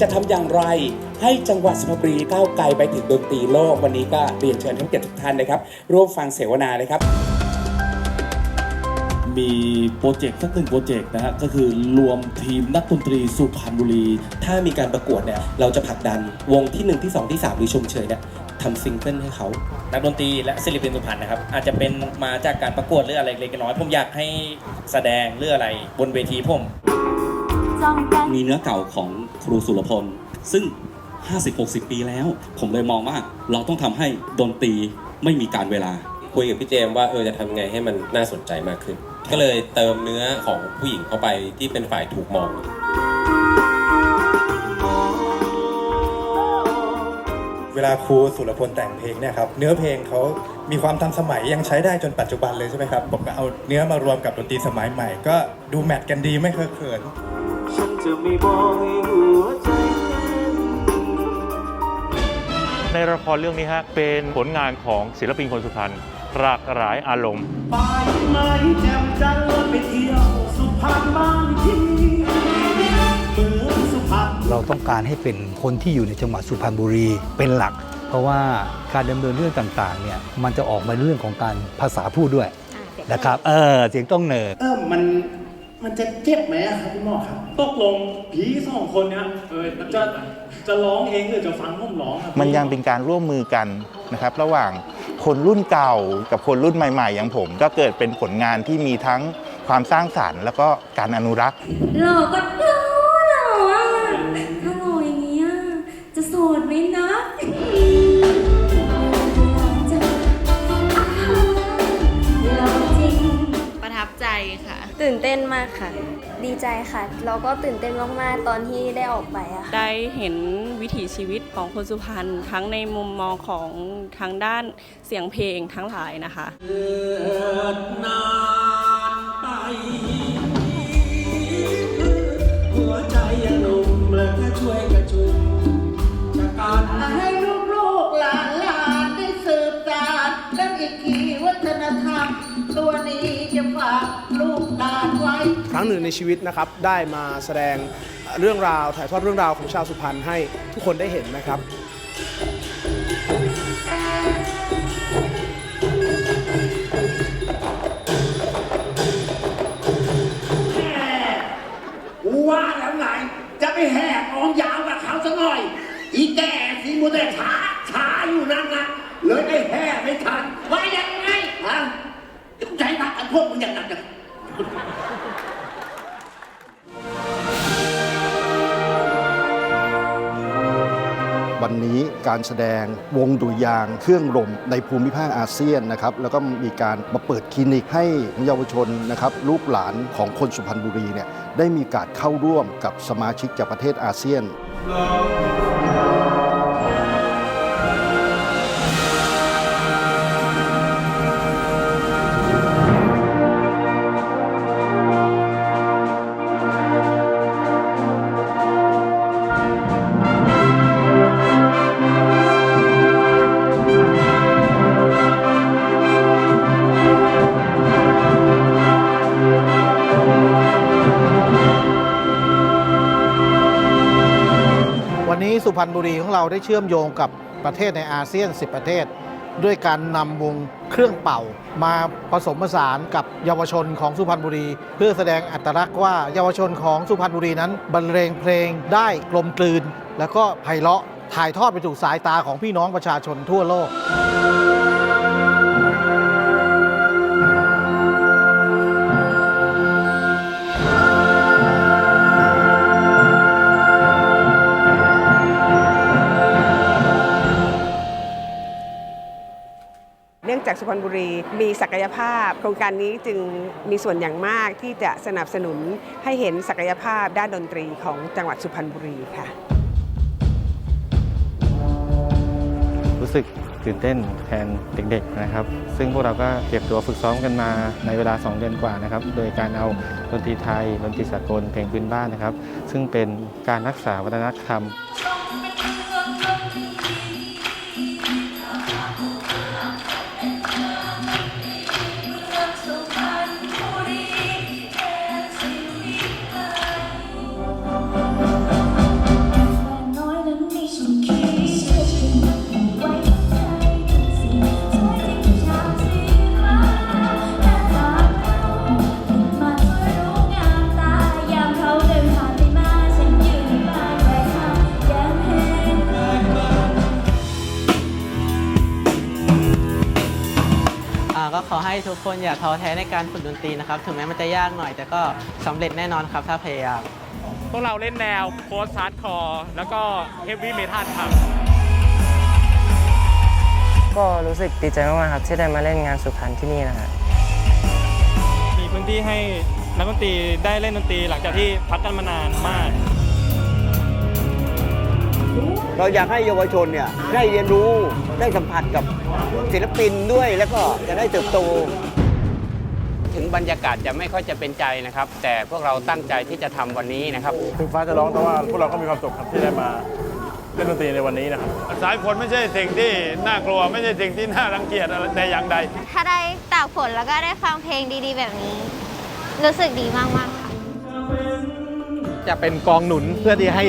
จะทำอย่างไร ให้จังหวัดสุพรรณบุรีก้าวไกลไปถึงดนตรีโลกวันนี้ก็เรียนเชิญทั้งเจ็ดทุกท่านนะครับ ร่วมฟังเสวนาเลยครับ มีโปรเจกต์สักหนึ่งโปรเจกต์นะฮะก็คือรวมทีมนักดนตรีสุพรรณบุรี ถ้ามีการประกวดเนี่ยเราจะผลักดันวงที่ 1 ที่ 2 ที่ 3 หรือชมเชยเนี่ยทำซิงเกิลให้เขา นักดนตรีและศิลปินสุพรรณนะครับ อาจจะเป็นมาจากการประกวดหรืออะไรเล็กๆน้อยๆผมอยากให้แสดงหรืออะไรบนเวทีผม มีเนื้อเก่าของครูสุรพล ซึ่ง 50-60 ปีแล้ว ผมเลยมองว่าเราต้องทำให้ดนตรีไม่มีการเวลา คุยกับพี่เจมส์ว่าเออจะทำไงให้มันน่าสนใจมากขึ้น ก็เลยเติมเนื้อของผู้หญิงเข้าไปที่เป็นฝ่ายถูกมอง เวลาครูสุรพลแต่งเพลงเนี่ยครับเนื้อเพลงเขามีความทันสมัยยังใช้ได้จนปัจจุบันเลยใช่ไหมครับผมก็เอาเนื้อมารวมกับดนตรีสมัยใหม่ ก็ดูแมทกันดีไม่เคอะเขิน ฉันจะไม่บอกให้หัวใจเต้นในละครเรื่องนี้ฮะเป็นผลงานของศิลปินคนสุพรรณหลากหลายอารมณ์ ไปไหมแจ่มจันทร์ไปเที่ยวสุพรรณบ้านที่เมืองสุพรรณ เราต้องการให้เป็นคนที่อยู่ในจังหวัดสุพรรณบุรีเป็นหลัก เพราะว่าการดำเนินเรื่องต่างๆเนี่ยมันจะออกมาเรื่องของการภาษาพูดด้วยนะครับเออเสียงต้องเหนิบเออมัน มันจะเจ็บไหมอะครับพี่หมอครับ ตกลงผีสองคนเนี้ยเออจะจะร้องเองหรือจะฟังผมร้องครับมันยังเป็นการร่วมมือกันนะครับ ระหว่างคนรุ่นเก่ากับคนรุ่นใหม่ ๆ อย่างผม ก็เกิดเป็นผลงานที่มีทั้งความสร้างสรรค์ แล้วก็การอนุรักษ์หล่อก็ ตื่นเต้นมากค่ะ ดีใจค่ะ เราก็ตื่นเต้นมากๆ ตอนที่ได้ออกไปอะค่ะ ได้เห็นวิถีชีวิตของคนสุพรรณทั้งในมุมมองของทางด้านเสียงเพลงทั้งหลายนะคะเกิดนานไปหัวใจยังหนุ่มและแค่ช่วยกระชุมจากการให้ลูกลูกหลานหลานได้สืบสานและอีกทีวัฒนธรรมตัวนี้ รั้งหนึ่งในชีวิตนะครับ ได้มาแสดงเรื่องราวถ่ายทอดเรื่องราวของชาวสุพรรณให้ทุกคนได้เห็นนะครับ วันนี้การแสดงวงดุยางเครื่องลมในภูมิภาคอาเซียนนะครับแล้วก็มีการมาเปิดคลินิกให้เยาวชนนะครับลูกหลานของคนสุพรรณบุรีเนี่ยได้มีการเข้าร่วมกับสมาชิกจากประเทศอาเซียน สุพรรณบุรีของเราได้เชื่อมโยงกับประเทศในอาเซียน 10 ประเทศ ด้วยการนำวงเครื่องเป่า มาผสมผสานกับเยาวชนของสุพรรณบุรี เพื่อแสดงอัตลักษณ์ว่าเยาวชนของสุพรรณบุรีนั้นบรรเลงเพลงได้กลมกลืน แล้วก็ไพเราะถ่ายทอดไปสู่สายตาของพี่น้องประชาชนทั่วโลก จากสุพรรณบุรี มีศักยภาพ โครงการนี้จึงมีส่วนอย่างมากที่จะสนับสนุนให้เห็นศักยภาพด้านดนตรีของจังหวัดสุพรรณบุรีค่ะ รู้สึกตื่นเต้นแทนเด็กๆนะครับ ซึ่งพวกเราก็เก็บตัวฝึกซ้อมกันมาในเวลา 2 เดือนกว่านะครับ โดยการเอาดนตรีไทย ดนตรีสากล เพลงพื้นบ้านนะครับ ซึ่งเป็นการรักษาวัฒนธรรม ให้ทุกคนอย่าท้อแท้ในการฝึกดนตรีนะครับ ถึงแม้มันจะยากหน่อย แต่ก็สำเร็จแน่นอนครับถ้าพยายาม พวกเราเล่นแนวโพสต์ฮาร์ดคอร์แล้วก็เฮฟวี่เมทัลครับก็รู้สึกดีใจมากๆครับที่ได้มาเล่นงานสุพรรณที่นี่นะฮะมีพื้นที่ให้นักดนตรีได้เล่นดนตรีหลังจากที่พักกันมานานมาก เราอยากให้เยาวชนเนี่ยได้เรียนรู้ได้สัมผัสกับศิลปินด้วยแล้วก็จะได้เติบโต ถึงบรรยากาศจะไม่ค่อยจะเป็นใจนะครับ แต่พวกเราตั้งใจที่จะทำวันนี้นะครับ ถึงฟ้าจะร้องแต่ว่าพวกเราก็มีความสุขครับที่ได้มาเล่นดนตรีในวันนี้นะครับ สายฝนไม่ใช่สิ่งที่น่ากลัวไม่ใช่สิ่งที่น่ารังเกียจอะไรแต่อย่างใด ถ้าได้ตากฝนแล้วก็ได้ฟังเพลงดีๆ แบบนี้ รู้สึกดีมากๆค่ะ จะเป็นกองหนุนเพื่อที่ให้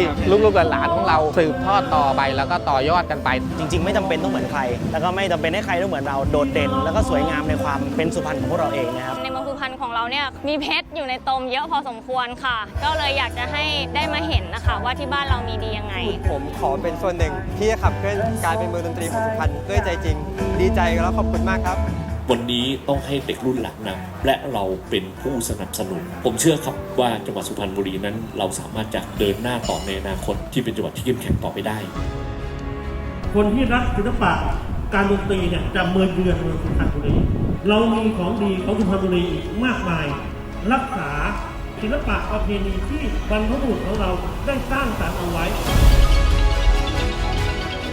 ลูกๆหลานๆของเราสืบทอดต่อไปแล้วก็ต่อยอดกันไป จริง ๆ ไม่จำเป็นต้องเหมือนใคร แล้วก็ไม่จำเป็นให้ใครต้องเหมือนเราโดดเด่น แล้วก็สวยงามในความเป็นสุพรรณของพวกเราเองนะครับในเมืองสุพรรณของเราเนี่ยมีเพชรอยู่ในตมเยอะพอสมควรค่ะ ก็เลยอยากจะให้ได้มาเห็นนะคะ ว่าที่บ้านเรามีดียังไง ผมขอเป็นส่วนหนึ่งที่จะขับเคลื่อนการเป็นเมืองดนตรีของสุพรรณด้วยใจจริง ดีใจแล้วขอบคุณมากครับ วันนี้ต้องให้เด็กรุ่นหลังนำและเราเป็นผู้สนับสนุน ผมเชื่อครับว่าจังหวัดสุพรรณบุรีนั้น เราสามารถจะเดินหน้าต่อในอนาคตที่เป็นจังหวัดที่เข้มแข็งต่อไปได้ คนที่รักศิลปะการดนตรีเนี่ยจะเมือเยือนเมืองสุพรรณบุรีเรามีของดีของสุพรรณบุรีอีกมากมาย รักษาศิลปะประเพณีที่บรรพบุรุษของเราได้สร้างสรรค์เอาไว้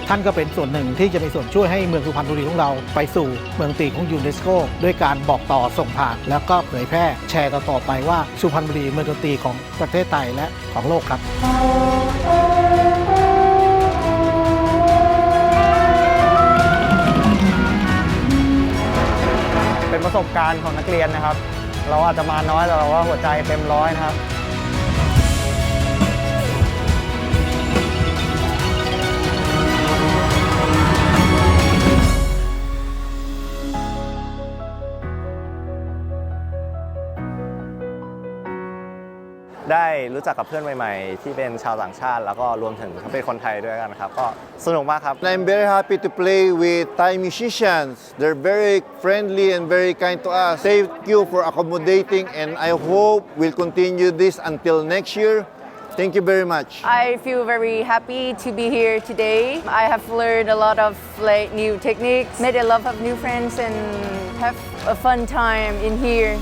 ท่านก็เป็นส่วนหนึ่งที่จะมีส่วนช่วยให้เมืองสุพรรณบุรีของเราไปสู่เมืองตีของยูเนสโกด้วยการบอกต่อส่งผ่าน แล้วก็เผยแพร่แชร์ต่อๆไปว่าสุพรรณบุรีเมืองดนตรีของประเทศไทยและของโลกครับเป็นประสบการณ์ของนักเรียนนะครับ เราอาจจะมาน้อยแต่เราว่าหัวใจเต็มร้อยนะครับ ได้รู้จักกับเพื่อนใหม่ๆ ที่เป็นชาวต่างชาติ แล้วก็รวมถึงเป็นคนไทยด้วยกันครับ ก็สนุกมากครับ I'm very happy to play with Thai musicians. They're very friendly and very kind to us. Thank you for accommodating, and I hope we'll continue this until next year. Thank you very much. I feel very happy to be here today. I have learned a lot of like new techniques, made a lot of new friends, and have a fun time in here.